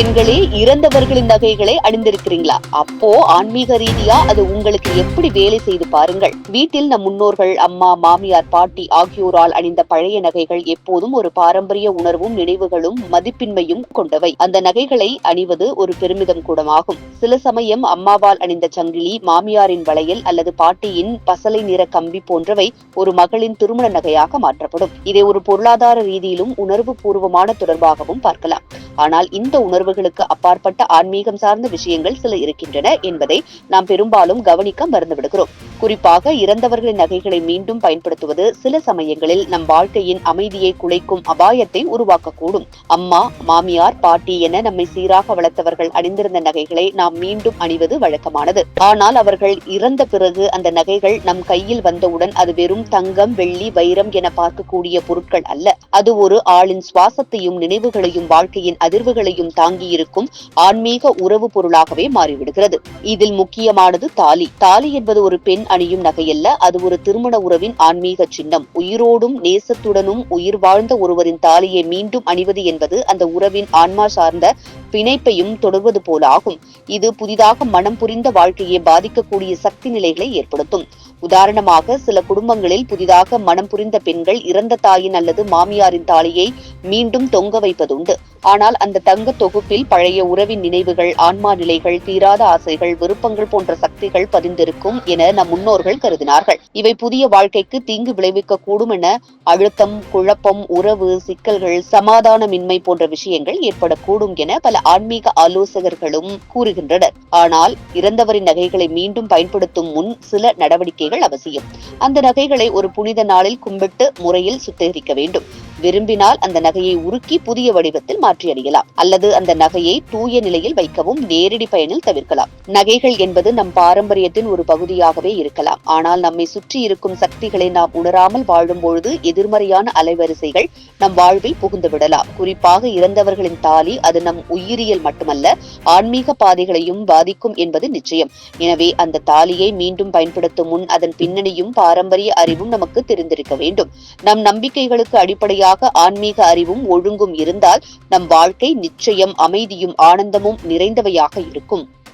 பெண்களே இறந்தவர்களின் நகைகளை அணிந்திருக்கிறீங்களா? அப்போ ஆன்மீக ரீதியா அது உங்களுக்கு எப்படி வேலை செய்து பாருங்கள். வீட்டில் நம் முன்னோர்கள் அம்மா மாமியார் பாட்டி ஆகியோரால் அணிந்த பழைய நகைகள் எப்போதும் ஒரு பாரம்பரிய உணர்வும் நினைவுகளும் மதிப்பின்மையும் கொண்டவை. அந்த நகைகளை அணிவது ஒரு பெருமிதம் கூடமாகும். சில சமயம் அம்மாவால் அணிந்த சங்கிலி மாமியாரின் வளையல் அல்லது பாட்டியின் பசலை நிற கம்பி போன்றவை ஒரு மகளின் திருமண நகையாக மாற்றப்படும். இதை ஒரு பொருளாதார ரீதியிலும் உணர்வு பூர்வமான தொடர்பாகவும் பார்க்கலாம். ஆனால் இந்த உணர்வுகளுக்கு அப்பாற்பட்ட ஆன்மீகம் சார்ந்த விஷயங்கள் சில இருக்கின்றன என்பதை நாம் பெரும்பாலும் கவனிக்க மறந்துவிடுகிறோம். குறிப்பாக இறந்தவர்களின் நகைகளை மீண்டும் பயன்படுத்துவது சில சமயங்களில் நம் வாழ்க்கையின் அமைதியை குலைக்கும் அபாயத்தை உருவாக்கக்கூடும். அம்மா மாமியார் பாட்டி என நம்மை சீராக வளர்த்தவர்கள் அணிந்திருந்த நகைகளை நாம் மீண்டும் அணிவது வழக்கமானது. ஆனால் அவர்கள் இறந்த பிறகு அந்த நகைகள் நம் கையில் வந்தவுடன் அது வெறும் தங்கம் வெள்ளி வைரம் என பார்க்கக்கூடிய பொருட்கள் அல்ல. அது ஒரு ஆளின் சுவாசத்தையும் நினைவுகளையும் வாழ்க்கையின் அதிர்வுகளையும் தாங்கியிருக்கும் ஆன்மீக உறவு பொருளாகவே மாறிவிடுகிறது. இதில் முக்கியமானது தாலி. தாலி என்பது ஒரு பெண் அணியும் நகையல்ல அது ஒரு திருமண உறவின் ஆன்மீக சின்னம். உயிரோடும் நேசத்துடனும் உயிர் வாழ்ந்த ஒருவரின் தாலியை மீண்டும் அணிவது என்பது அந்த உறவின் ஆன்மா சார்ந்த பிணைப்பையும் தொடர்வது போல ஆகும் இது புதிதாக மனம் புரிந்த வாழ்க்கையை பாதிக்கக்கூடிய சக்தி நிலைகளை ஏற்படுத்தும். உதாரணமாக சில குடும்பங்களில் புதிதாக மனம் புரிந்த பெண்கள் இறந்த தாயின் அல்லது மாமியாரின் தாலியை மீண்டும் தொங்க வைப்பதுண்டு. ஆனால் அந்த தங்க தொகுப்பில் பழைய உறவின் நினைவுகள் ஆன்மா நிலைகள் தீராத ஆசைகள் விருப்பங்கள் போன்ற சக்திகள் பதிந்திருக்கும் என நம் முன்னோர்கள் கருதினார்கள். இவை புதிய வாழ்க்கைக்கு தீங்கு விளைவிக்க கூடும் என அழுத்தம் குழப்பம் உறவு சிக்கல்கள் சமாதானமின்மை போன்ற விஷயங்கள் ஏற்படக்கூடும் என பல ஆன்மீக ஆலோசகர்களும் கூறுகின்றனர். ஆனால் இறந்தவரின் நகைகளை மீண்டும் பயன்படுத்தும் முன் சில நடவடிக்கைகள் அவசியம். அந்த நகைகளை ஒரு புனித நாளில் கும்பிட்டு முறையில் சுத்திகரிக்க வேண்டும். விரும்பினால் அந்த நகையை உருக்கி புதிய வடிவத்தில் மாற்றி அல்லது அந்த நகையை தூய நிலையில் வைக்கவும் நேரடி பயனில் தவிர்க்கலாம். நகைகள் என்பது நம் பாரம்பரியத்தின் ஒரு பகுதியாகவே இருக்கலாம். ஆனால் நம்மை சுற்றி இருக்கும் சக்திகளை நாம் உணராமல் வாழும் பொழுது எதிர்மறையான அலைவரிசைகள் நம் வாழ்வில் புகுந்து விடலாம். குறிப்பாக இறந்தவர்களின் தாலி அது நம் உயிரியல் மட்டுமல்ல ஆன்மீக பாதைகளையும் பாதிக்கும் என்பது நிச்சயம். எனவே அந்த தாலியை மீண்டும் பயன்படுத்தும் முன் அதன் பின்னணியும் பாரம்பரிய அறிவும் நமக்கு தெரிந்திருக்க வேண்டும். நம் நம்பிக்கைகளுக்கு அடிப்படையாக ஆன்மீக அறிவும் ஒழுங்கும் இருந்தால் நம் வாழ்க்கை நிச்சயம் அமைதியும் ஆனந்தமும் நிறைந்தவையாக இருக்கும்.